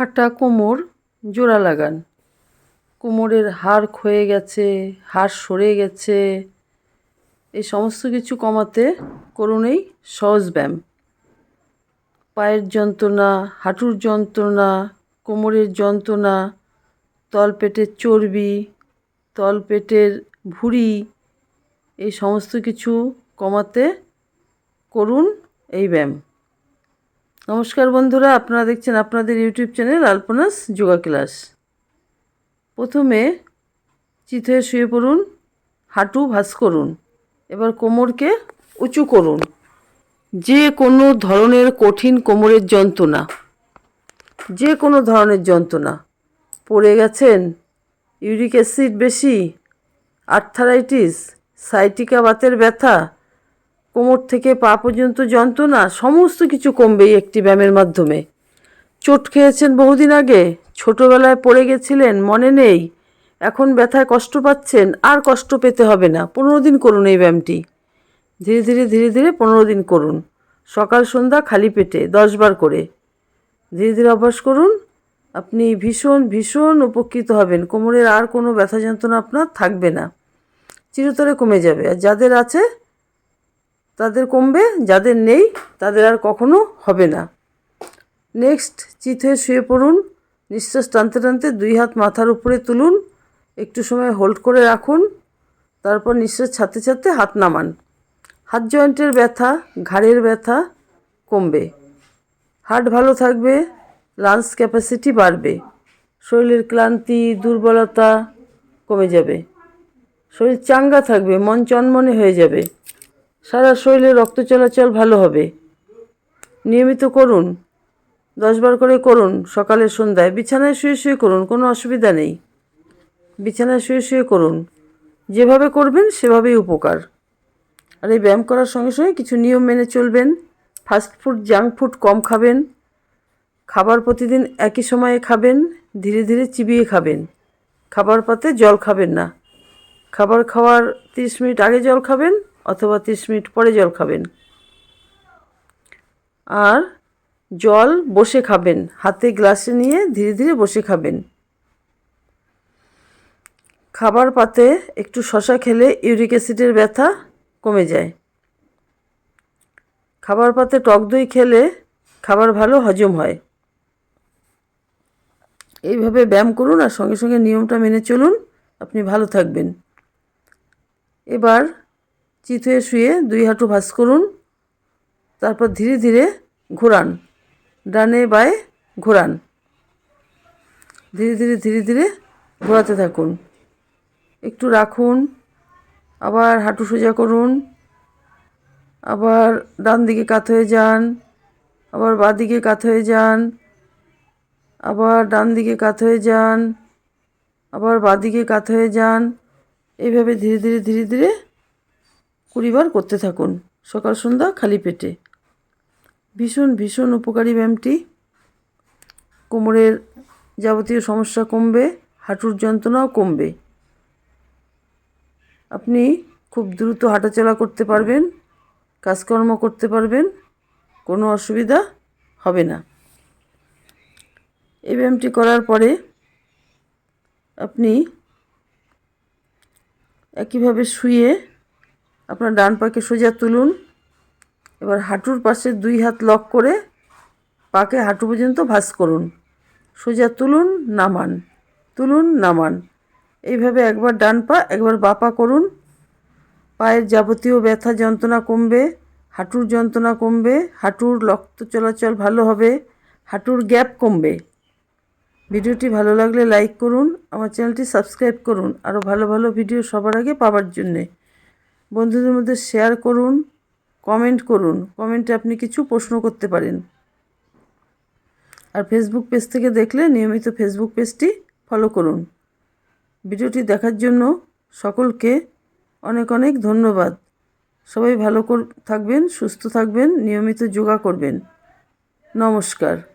ফাটা কোমর জোড়া লাগান। কোমরের হাড় ক্ষয়ে গেছে, হাড় সরে গেছে। এই সমস্ত কিছু কমাতে করুন এই সহজ ব্যায়াম। পায়ের যন্ত্রণা, হাঁটুর যন্ত্রণা, কোমরের যন্ত্রণা, তলপেটের চর্বি, তলপেটের ভুঁড়ি, এই সমস্ত কিছু কমাতে করুন এই ব্যায়াম। নমস্কার বন্ধুরা, আপনারা দেখছেন আপনাদের YouTube channel Alpanas yoga class. প্রথমে চিত হয়ে শুয়ে পড়ুন, হাঁটু ভাঁজ করুন, এবার কোমরকে উঁচু করুন। যে কোনো ধরনের কঠিন কোমরের যন্ত্রণা, যে কোনো ধরনের যন্ত্রণা, পড়ে গেছেন, ইউরিক অ্যাসিড বেশি, আর্থারাইটিস, সাইটিকা বাতের ব্যথা কোমর থেকে পা পর্যন্ত যন্ত্রণা, সমস্ত কিছু কমবে একটি ব্যায়ামের মাধ্যমে। চোট খেয়েছেন বহুদিন আগে, ছোটোবেলায় পড়ে গেছিলেন, মনে নেই। এখন ব্যথায় কষ্ট পাচ্ছেন, আর কষ্ট পেতে হবে না, পনেরো দিন করুন এই ব্যায়ামটি। ধীরে ধীরে ধীরে ধীরে পনেরো দিন করুন। সকাল, সন্ধ্যা খালি পেটে দশবার করে। ধীরে ধীরে অভ্যাস করুন। আপনি ভীষণ ভীষণ উপকৃত হবেন। কোমরের আর কোনো ব্যথা যন্ত্রণা আপনার থাকবে না। চিরতরে কমে যাবে। আর যাদের আছে কমবে, যাদের নেই তাদের আর কখনো হবে না। নেক্সট চিত হয়ে শুয়ে পড়ুন, নিঃশ্বাস টানতে টানতে দুই হাত মাথার উপরে তুলুন, একটু সময় হোল্ড করে রাখুন, তারপর নিঃশ্বাস ছাড়তে ছাড়তে হাত নামান। হাত জয়েন্টের ব্যথা, ঘাড়ের ব্যথা কমবে। হার্ট ভালো থাকবে, লাংস ক্যাপাসিটি বাড়বে, শরীরের ক্লান্তি, দুর্বলতা কমে যাবে। শরীর চাঙ্গা থাকবে, মন চনমনে হয়ে যাবে। সারা শরীরে রক্ত চলাচল ভালো হবে। নিয়মিত করুন। দশবার করে করুন সকালে সন্ধ্যায়। বিছানায় শুয়ে শুয়ে করুন, কোনো অসুবিধা নেই। বিছানায় শুয়ে শুয়ে করুন। যেভাবে করবেন, সেভাবেই উপকার। আর এই ব্যায়াম করার সঙ্গে সঙ্গে কিছু নিয়ম মেনে চলবেন। ফাস্ট ফুড জাঙ্ক ফুড কম খাবেন। খাবার প্রতিদিন একই সময়ে খাবেন। ধীরে ধীরে চিবিয়ে খাবেন। খাবার পাতে জল খাবেন না। খাবার খাওয়ার তিরিশ মিনিট আগে জল খাবেন। অথবা তিরিশ মিনিট পরে জল খাবেন। আর জল বসে খাবেন। হাতে গ্লাসে নিয়ে ধীরে ধীরে বসে খাবেন। খাবার পাতে একটু শশা খেলে ইউরিক অ্যাসিডের ব্যথা কমে যায়। খাবার পাতে টক দই খেলে খাবার ভালো হজম হয়। এইভাবে ব্যায়াম করুন আর সঙ্গে সঙ্গে নিয়মটা মেনে চলুন। আপনি ভালো থাকবেন। এবার চিত হয়ে শুয়ে দুই হাঁটু ভাঁজ করুন, তারপর ধীরে ধীরে ঘোরান, ডানে বায়ে ঘোরান। ধীরে ধীরে ধীরে ধীরে ঘোরাতে থাকুন। একটু রাখুন, আবার হাঁটু সোজা করুন, আবার ডান দিকে কাত হয়ে যান, আবার বাঁ দিকে কাত হয়ে যান, আবার ডান দিকে কাত হয়ে যান, আবার বাঁ দিকে কাত হয়ে যান। এইভাবে ধীরে ধীরে ধীরে ধীরে কুড়িবার করতে থাকুন। সকাল, সন্ধ্যা, খালি পেটে। ভীষণ ভীষণ উপকারী ব্যায়ামটি কোমরের যাবতীয় সমস্যা কমবে, হাঁটুর যন্ত্রণাও কমবে। আপনি খুব দ্রুত হাঁটাচলা করতে পারবেন, কাজকর্ম করতে পারবেন, কোনো অসুবিধা হবে না। এই ব্যায়ামটি করার পরে আপনি একইভাবে শুয়ে আপনার ডান পাকে সোজা তুলুন। এবার হাঁটুর পাশে দুই হাত লক করে পাকে হাঁটু পর্যন্ত ভাস করুন। সোজা তুলুন, নামান। তুলুন, নামান। এইভাবে একবার ডান পা, একবার বা পা করুন। পায়ের যাবতীয় ব্যথা, যন্ত্রণা কমবে, হাঁটুর যন্ত্রণা কমবে, হাঁটুর রক্ত চলাচল ভালো হবে, হাঁটুর গ্যাপ কমবে। ভিডিওটি ভালো লাগলে লাইক করুন, আমার চ্যানেলটি সাবস্ক্রাইব করুন, আরও ভালো ভালো ভিডিও সবার আগে পাওয়ার জন্যে। বন্ধুদের মধ্যে শেয়ার করুন কমেন্ট করুন। কমেন্টে আপনি কিছু প্রশ্ন করতে পারেন। আর ফেসবুক পেজ থেকে দেখলে নিয়মিত ফেসবুক পেজটি ফলো করুন। ভিডিওটি দেখার জন্য সকলকে অনেক অনেক ধন্যবাদ। সবাই ভালো থাকবেন, সুস্থ থাকবেন, নিয়মিত যোগা করবেন। নমস্কার।